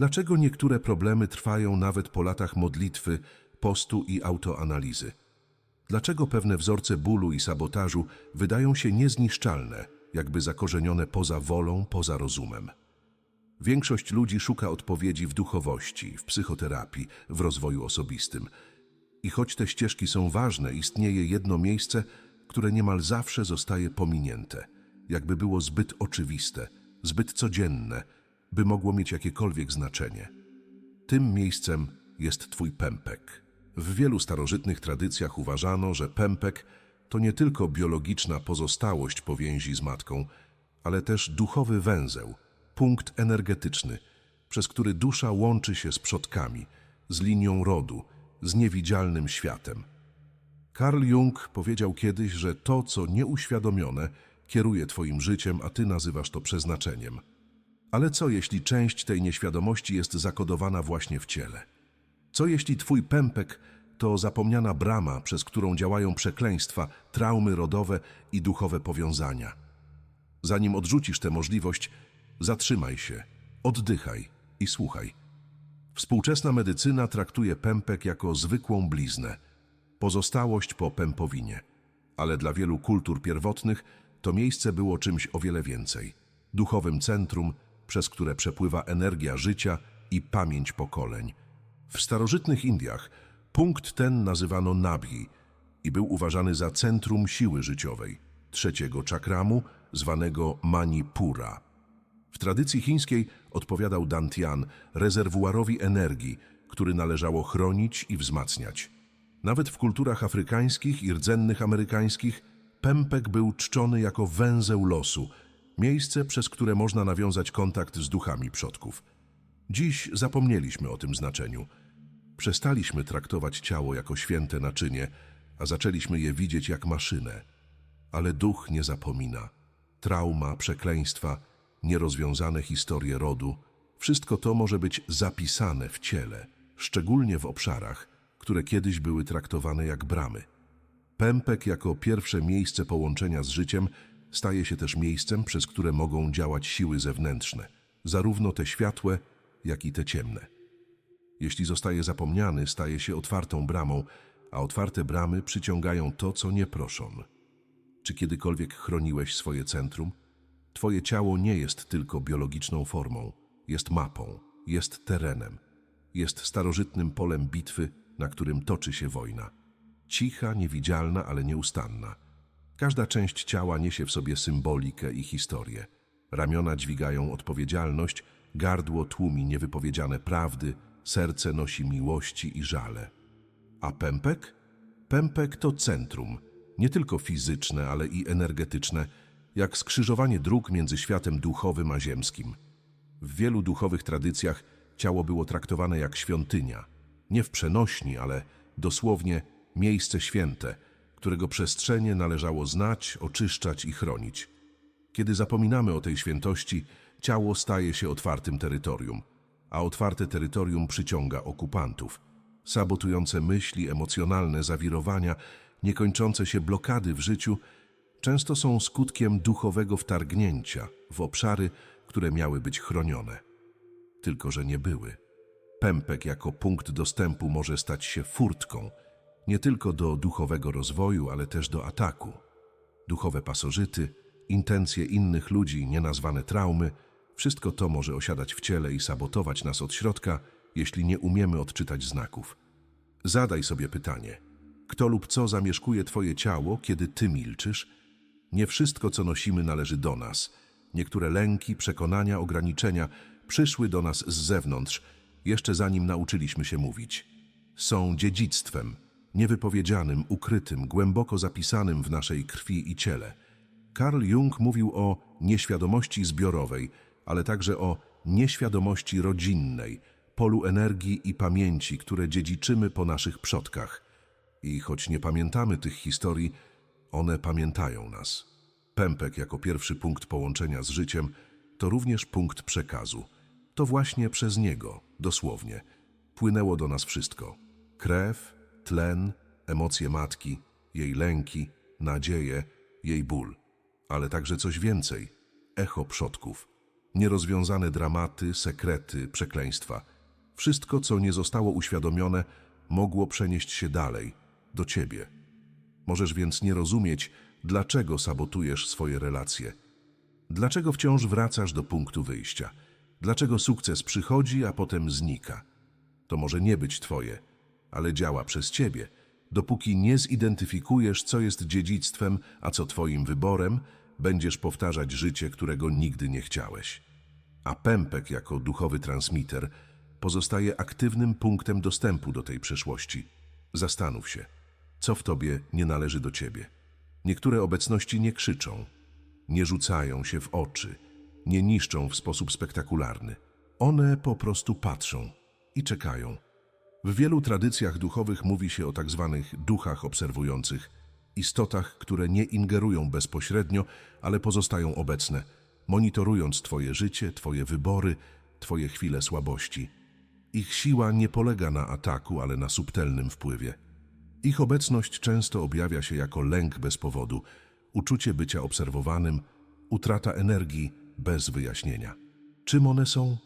Dlaczego niektóre problemy trwają nawet po latach modlitwy, postu i autoanalizy? Dlaczego pewne wzorce bólu i sabotażu wydają się niezniszczalne, jakby zakorzenione poza wolą, poza rozumem? Większość ludzi szuka odpowiedzi w duchowości, w psychoterapii, w rozwoju osobistym. I choć te ścieżki są ważne, istnieje jedno miejsce, które niemal zawsze zostaje pominięte, jakby było zbyt oczywiste, zbyt codzienne, by mogło mieć jakiekolwiek znaczenie. Tym miejscem jest Twój pępek. W wielu starożytnych tradycjach uważano, że pępek to nie tylko biologiczna pozostałość powięzi z matką, ale też duchowy węzeł, punkt energetyczny, przez który dusza łączy się z przodkami, z linią rodu, z niewidzialnym światem. Carl Jung powiedział kiedyś, że to, co nieuświadomione, kieruje Twoim życiem, a Ty nazywasz to przeznaczeniem. Ale co jeśli część tej nieświadomości jest zakodowana właśnie w ciele? Co jeśli Twój pępek to zapomniana brama, przez którą działają przekleństwa, traumy rodowe i duchowe powiązania? Zanim odrzucisz tę możliwość, zatrzymaj się, oddychaj i słuchaj. Współczesna medycyna traktuje pępek jako zwykłą bliznę, pozostałość po pępowinie. Ale dla wielu kultur pierwotnych to miejsce było czymś o wiele więcej. Duchowym centrum, przez które przepływa energia życia i pamięć pokoleń. W starożytnych Indiach punkt ten nazywano Nabhi i był uważany za centrum siły życiowej, trzeciego czakramu, zwanego Manipura. W tradycji chińskiej odpowiadał Dantian rezerwuarowi energii, który należało chronić i wzmacniać. Nawet w kulturach afrykańskich i rdzennych amerykańskich pępek był czczony jako węzeł losu, miejsce, przez które można nawiązać kontakt z duchami przodków. Dziś zapomnieliśmy o tym znaczeniu. Przestaliśmy traktować ciało jako święte naczynie, a zaczęliśmy je widzieć jak maszynę. Ale duch nie zapomina. Trauma, przekleństwa, nierozwiązane historie rodu, wszystko to może być zapisane w ciele, szczególnie w obszarach, które kiedyś były traktowane jak bramy. Pępek jako pierwsze miejsce połączenia z życiem staje się też miejscem, przez które mogą działać siły zewnętrzne, zarówno te światłe, jak i te ciemne. Jeśli zostaje zapomniany, staje się otwartą bramą, a otwarte bramy przyciągają to, co nie proszą. Czy kiedykolwiek chroniłeś swoje centrum? Twoje ciało nie jest tylko biologiczną formą, jest mapą, jest terenem, jest starożytnym polem bitwy, na którym toczy się wojna. Cicha, niewidzialna, ale nieustanna. Każda część ciała niesie w sobie symbolikę i historię. Ramiona dźwigają odpowiedzialność, gardło tłumi niewypowiedziane prawdy, serce nosi miłości i żale. A pępek? Pępek to centrum, nie tylko fizyczne, ale i energetyczne, jak skrzyżowanie dróg między światem duchowym a ziemskim. W wielu duchowych tradycjach ciało było traktowane jak świątynia, nie w przenośni, ale dosłownie miejsce święte, którego przestrzenie należało znać, oczyszczać i chronić. Kiedy zapominamy o tej świętości, ciało staje się otwartym terytorium, a otwarte terytorium przyciąga okupantów. Sabotujące myśli, emocjonalne zawirowania, niekończące się blokady w życiu często są skutkiem duchowego wtargnięcia w obszary, które miały być chronione. Tylko, że nie były. Pępek jako punkt dostępu może stać się furtką, nie tylko do duchowego rozwoju, ale też do ataku. Duchowe pasożyty, intencje innych ludzi, nienazwane traumy, wszystko to może osiadać w ciele i sabotować nas od środka, jeśli nie umiemy odczytać znaków. Zadaj sobie pytanie: kto lub co zamieszkuje Twoje ciało, kiedy Ty milczysz? Nie wszystko, co nosimy, należy do nas. Niektóre lęki, przekonania, ograniczenia przyszły do nas z zewnątrz, jeszcze zanim nauczyliśmy się mówić. Są dziedzictwem, niewypowiedzianym, ukrytym, głęboko zapisanym w naszej krwi i ciele. Carl Jung mówił o nieświadomości zbiorowej, ale także o nieświadomości rodzinnej, polu energii i pamięci, które dziedziczymy po naszych przodkach. I choć nie pamiętamy tych historii, one pamiętają nas. Pępek jako pierwszy punkt połączenia z życiem to również punkt przekazu. To właśnie przez niego, dosłownie, płynęło do nas wszystko. Krew, tlen, emocje matki, jej lęki, nadzieje, jej ból, ale także coś więcej echo przodków. Nierozwiązane dramaty, sekrety, przekleństwa. Wszystko, co nie zostało uświadomione, mogło przenieść się dalej, do ciebie. Możesz więc nie rozumieć, dlaczego sabotujesz swoje relacje. Dlaczego wciąż wracasz do punktu wyjścia? Dlaczego sukces przychodzi, a potem znika? To może nie być twoje, ale działa przez ciebie. Dopóki nie zidentyfikujesz, co jest dziedzictwem, a co twoim wyborem, będziesz powtarzać życie, którego nigdy nie chciałeś. A pępek jako duchowy transmiter pozostaje aktywnym punktem dostępu do tej przeszłości. Zastanów się, co w tobie nie należy do ciebie. Niektóre obecności nie krzyczą, nie rzucają się w oczy, nie niszczą w sposób spektakularny. One po prostu patrzą i czekają. W wielu tradycjach duchowych mówi się o tak zwanych duchach obserwujących, istotach, które nie ingerują bezpośrednio, ale pozostają obecne, monitorując Twoje życie, Twoje wybory, Twoje chwile słabości. Ich siła nie polega na ataku, ale na subtelnym wpływie. Ich obecność często objawia się jako lęk bez powodu, uczucie bycia obserwowanym, utrata energii bez wyjaśnienia. Czym one są?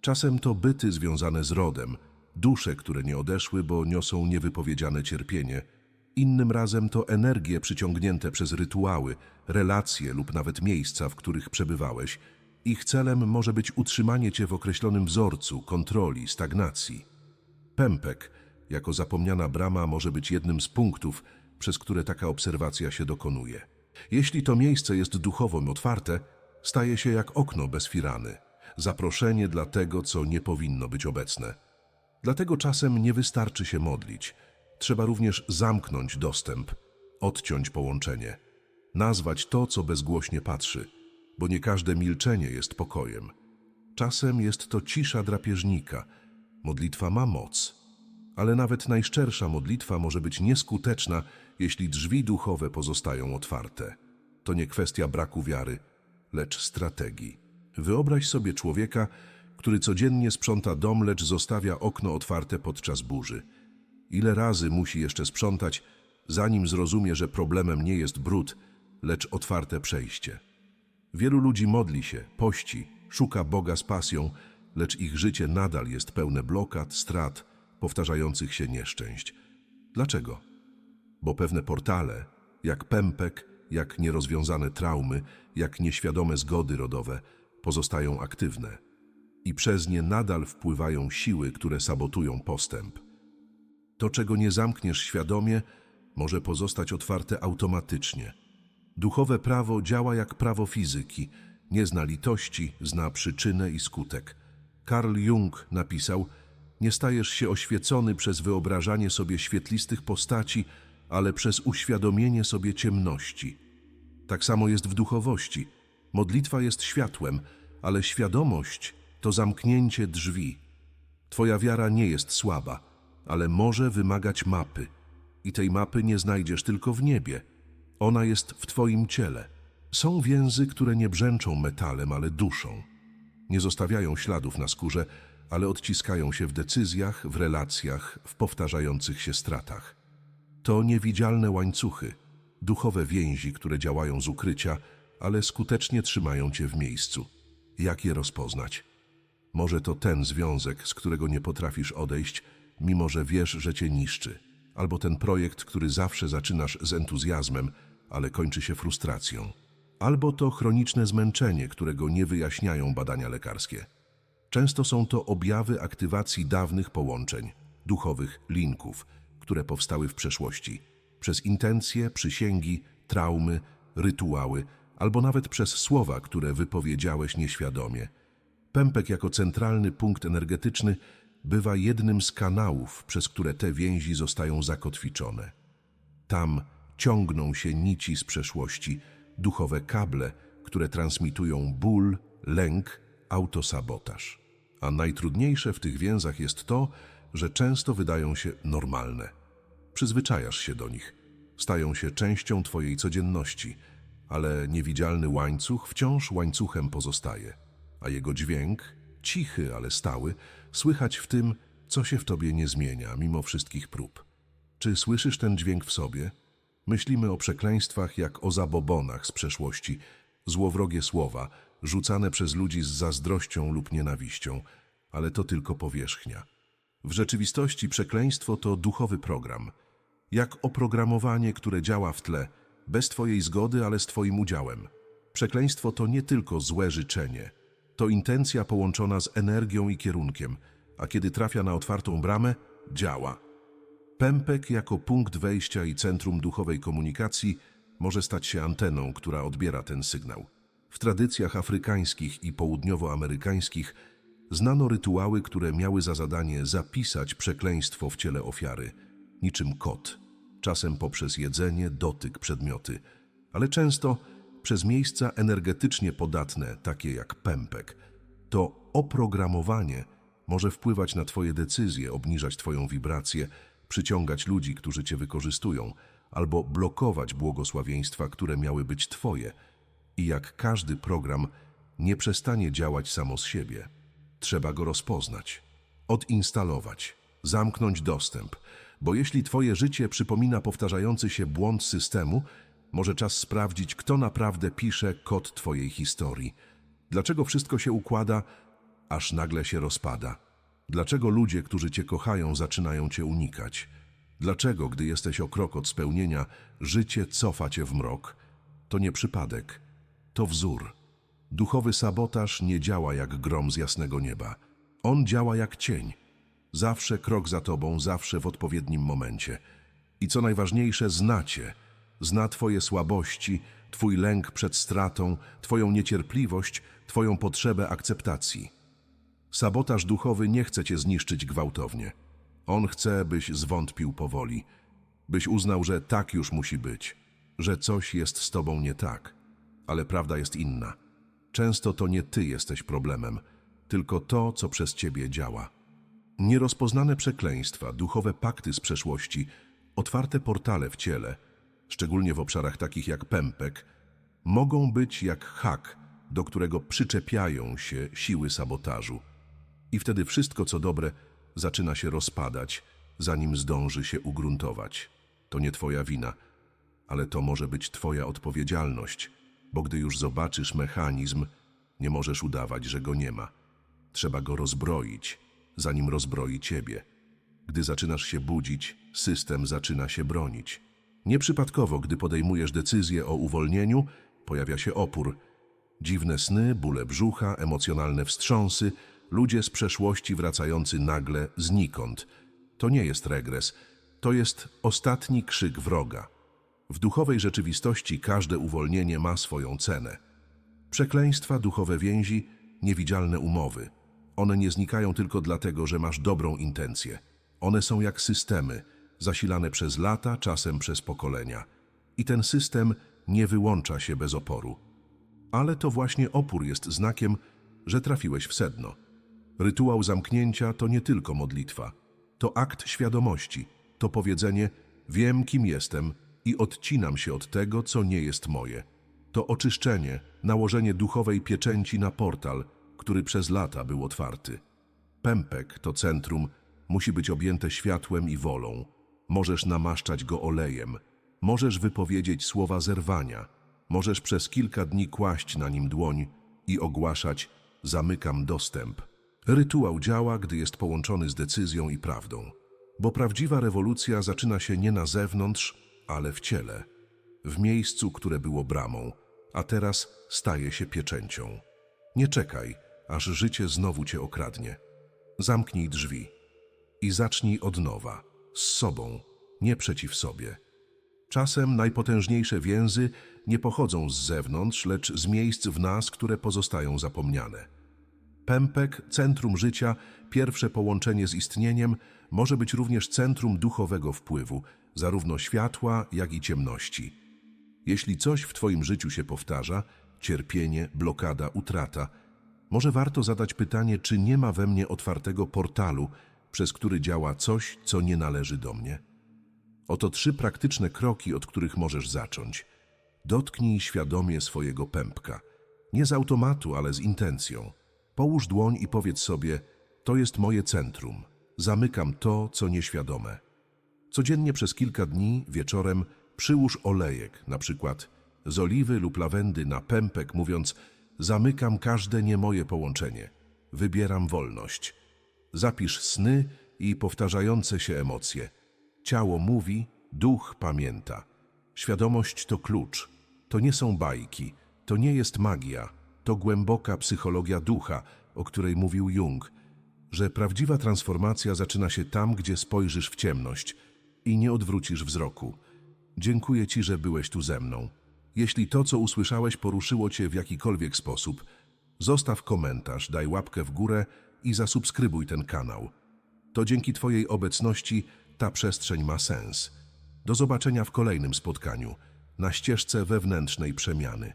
Czasem to byty związane z rodem, dusze, które nie odeszły, bo niosą niewypowiedziane cierpienie. Innym razem to energie przyciągnięte przez rytuały, relacje lub nawet miejsca, w których przebywałeś. Ich celem może być utrzymanie cię w określonym wzorcu, kontroli, stagnacji. Pępek, jako zapomniana brama, może być jednym z punktów, przez które taka obserwacja się dokonuje. Jeśli to miejsce jest duchowo otwarte, staje się jak okno bez firany, zaproszenie dla tego, co nie powinno być obecne. Dlatego czasem nie wystarczy się modlić. Trzeba również zamknąć dostęp, odciąć połączenie, nazwać to, co bezgłośnie patrzy, bo nie każde milczenie jest pokojem. Czasem jest to cisza drapieżnika. Modlitwa ma moc, ale nawet najszczersza modlitwa może być nieskuteczna, jeśli drzwi duchowe pozostają otwarte. To nie kwestia braku wiary, lecz strategii. Wyobraź sobie człowieka, który codziennie sprząta dom, lecz zostawia okno otwarte podczas burzy. Ile razy musi jeszcze sprzątać, zanim zrozumie, że problemem nie jest brud, lecz otwarte przejście. Wielu ludzi modli się, pości, szuka Boga z pasją, lecz ich życie nadal jest pełne blokad, strat, powtarzających się nieszczęść. Dlaczego? Bo pewne portale, jak pępek, jak nierozwiązane traumy, jak nieświadome zgody rodowe, pozostają aktywne i przez nie nadal wpływają siły, które sabotują postęp. To, czego nie zamkniesz świadomie, może pozostać otwarte automatycznie. Duchowe prawo działa jak prawo fizyki, nie zna litości, zna przyczynę i skutek. Carl Jung napisał: Nie stajesz się oświecony przez wyobrażanie sobie świetlistych postaci, ale przez uświadomienie sobie ciemności. Tak samo jest w duchowości. Modlitwa jest światłem, ale świadomość to zamknięcie drzwi. Twoja wiara nie jest słaba, ale może wymagać mapy. I tej mapy nie znajdziesz tylko w niebie. Ona jest w Twoim ciele. Są więzy, które nie brzęczą metalem, ale duszą. Nie zostawiają śladów na skórze, ale odciskają się w decyzjach, w relacjach, w powtarzających się stratach. To niewidzialne łańcuchy, duchowe więzi, które działają z ukrycia, ale skutecznie trzymają cię w miejscu. Jak je rozpoznać? Może to ten związek, z którego nie potrafisz odejść, mimo że wiesz, że cię niszczy. Albo ten projekt, który zawsze zaczynasz z entuzjazmem, ale kończy się frustracją. Albo to chroniczne zmęczenie, którego nie wyjaśniają badania lekarskie. Często są to objawy aktywacji dawnych połączeń, duchowych linków, które powstały w przeszłości, przez intencje, przysięgi, traumy, rytuały, albo nawet przez słowa, które wypowiedziałeś nieświadomie. Pępek jako centralny punkt energetyczny bywa jednym z kanałów, przez które te więzi zostają zakotwiczone. Tam ciągną się nici z przeszłości, duchowe kable, które transmitują ból, lęk, autosabotaż. A najtrudniejsze w tych więzach jest to, że często wydają się normalne. Przyzwyczajasz się do nich, stają się częścią Twojej codzienności, ale niewidzialny łańcuch wciąż łańcuchem pozostaje, a jego dźwięk, cichy, ale stały, słychać w tym, co się w Tobie nie zmienia, mimo wszystkich prób. Czy słyszysz ten dźwięk w sobie? Myślimy o przekleństwach jak o zabobonach z przeszłości, Złowrogie słowa, rzucane przez ludzi z zazdrością lub nienawiścią, ale to tylko powierzchnia. W rzeczywistości przekleństwo to duchowy program. Jak oprogramowanie, które działa w tle, bez Twojej zgody, ale z Twoim udziałem. Przekleństwo to nie tylko złe życzenie. To intencja połączona z energią i kierunkiem, a kiedy trafia na otwartą bramę, działa. Pępek jako punkt wejścia i centrum duchowej komunikacji może stać się anteną, która odbiera ten sygnał. W tradycjach afrykańskich i południowoamerykańskich znano rytuały, które miały za zadanie zapisać przekleństwo w ciele ofiary, niczym kot, czasem poprzez jedzenie, dotyk, przedmioty, ale często przez miejsca energetycznie podatne, takie jak pępek. To oprogramowanie może wpływać na Twoje decyzje, obniżać Twoją wibrację, przyciągać ludzi, którzy Cię wykorzystują, albo blokować błogosławieństwa, które miały być Twoje. I jak każdy program nie przestanie działać samo z siebie, trzeba go rozpoznać, odinstalować, zamknąć dostęp, bo jeśli Twoje życie przypomina powtarzający się błąd systemu, może czas sprawdzić, kto naprawdę pisze kod Twojej historii. Dlaczego wszystko się układa, aż nagle się rozpada? Dlaczego ludzie, którzy Cię kochają, zaczynają Cię unikać? Dlaczego, gdy jesteś o krok od spełnienia, życie cofa Cię w mrok? To nie przypadek, to wzór. Duchowy sabotaż nie działa jak grom z jasnego nieba. On działa jak cień. Zawsze krok za Tobą, zawsze w odpowiednim momencie. I co najważniejsze, zna Cię. Zna Twoje słabości, Twój lęk przed stratą, Twoją niecierpliwość, Twoją potrzebę akceptacji. Sabotaż duchowy nie chce cię zniszczyć gwałtownie. On chce, byś zwątpił powoli, byś uznał, że tak już musi być, że coś jest z tobą nie tak, ale prawda jest inna. Często to nie ty jesteś problemem, tylko to, co przez ciebie działa. Nierozpoznane przekleństwa, duchowe pakty z przeszłości, otwarte portale w ciele, szczególnie w obszarach takich jak pępek, mogą być jak hak, do którego przyczepiają się siły sabotażu. I wtedy wszystko, co dobre, zaczyna się rozpadać, zanim zdąży się ugruntować. To nie Twoja wina, ale to może być Twoja odpowiedzialność, bo gdy już zobaczysz mechanizm, nie możesz udawać, że go nie ma. Trzeba go rozbroić, zanim rozbroi Ciebie. Gdy zaczynasz się budzić, system zaczyna się bronić. Nieprzypadkowo, gdy podejmujesz decyzję o uwolnieniu, pojawia się opór. Dziwne sny, bóle brzucha, emocjonalne wstrząsy, ludzie z przeszłości wracający nagle znikąd. To nie jest regres, to jest ostatni krzyk wroga. W duchowej rzeczywistości każde uwolnienie ma swoją cenę. Przekleństwa, duchowe więzi, niewidzialne umowy. One nie znikają tylko dlatego, że masz dobrą intencję. One są jak systemy, zasilane przez lata, czasem przez pokolenia. I ten system nie wyłącza się bez oporu. Ale to właśnie opór jest znakiem, że trafiłeś w sedno. Rytuał zamknięcia to nie tylko modlitwa. To akt świadomości. To powiedzenie, wiem kim jestem i odcinam się od tego, co nie jest moje. To oczyszczenie, nałożenie duchowej pieczęci na portal, który przez lata był otwarty. Pępek, to centrum, musi być objęte światłem i wolą. Możesz namaszczać go olejem. Możesz wypowiedzieć słowa zerwania. Możesz przez kilka dni kłaść na nim dłoń i ogłaszać zamykam dostęp. Rytuał działa, gdy jest połączony z decyzją i prawdą, bo prawdziwa rewolucja zaczyna się nie na zewnątrz, ale w ciele, w miejscu, które było bramą, a teraz staje się pieczęcią. Nie czekaj, aż życie znowu cię okradnie. Zamknij drzwi i zacznij od nowa, z sobą, nie przeciw sobie. Czasem najpotężniejsze więzy nie pochodzą z zewnątrz, lecz z miejsc w nas, które pozostają zapomniane. Pępek, centrum życia, pierwsze połączenie z istnieniem, może być również centrum duchowego wpływu, zarówno światła, jak i ciemności. Jeśli coś w Twoim życiu się powtarza, cierpienie, blokada, utrata, może warto zadać pytanie, czy nie ma we mnie otwartego portalu, przez który działa coś, co nie należy do mnie. Oto trzy praktyczne kroki, od których możesz zacząć. Dotknij świadomie swojego pępka. Nie z automatu, ale z intencją. Połóż dłoń i powiedz sobie: To jest moje centrum. Zamykam to, co nieświadome. Codziennie przez kilka dni wieczorem przyłóż olejek, na przykład z oliwy lub lawendy na pępek, mówiąc: Zamykam każde niemoje połączenie, wybieram wolność. Zapisz sny i powtarzające się emocje. Ciało mówi, duch pamięta. Świadomość to klucz. To nie są bajki, to nie jest magia, to głęboka psychologia ducha, o której mówił Jung, że prawdziwa transformacja zaczyna się tam, gdzie spojrzysz w ciemność i nie odwrócisz wzroku. Dziękuję Ci, że byłeś tu ze mną. Jeśli to, co usłyszałeś, poruszyło Cię w jakikolwiek sposób, zostaw komentarz, daj łapkę w górę i zasubskrybuj ten kanał. To dzięki Twojej obecności ta przestrzeń ma sens. Do zobaczenia w kolejnym spotkaniu na ścieżce wewnętrznej przemiany.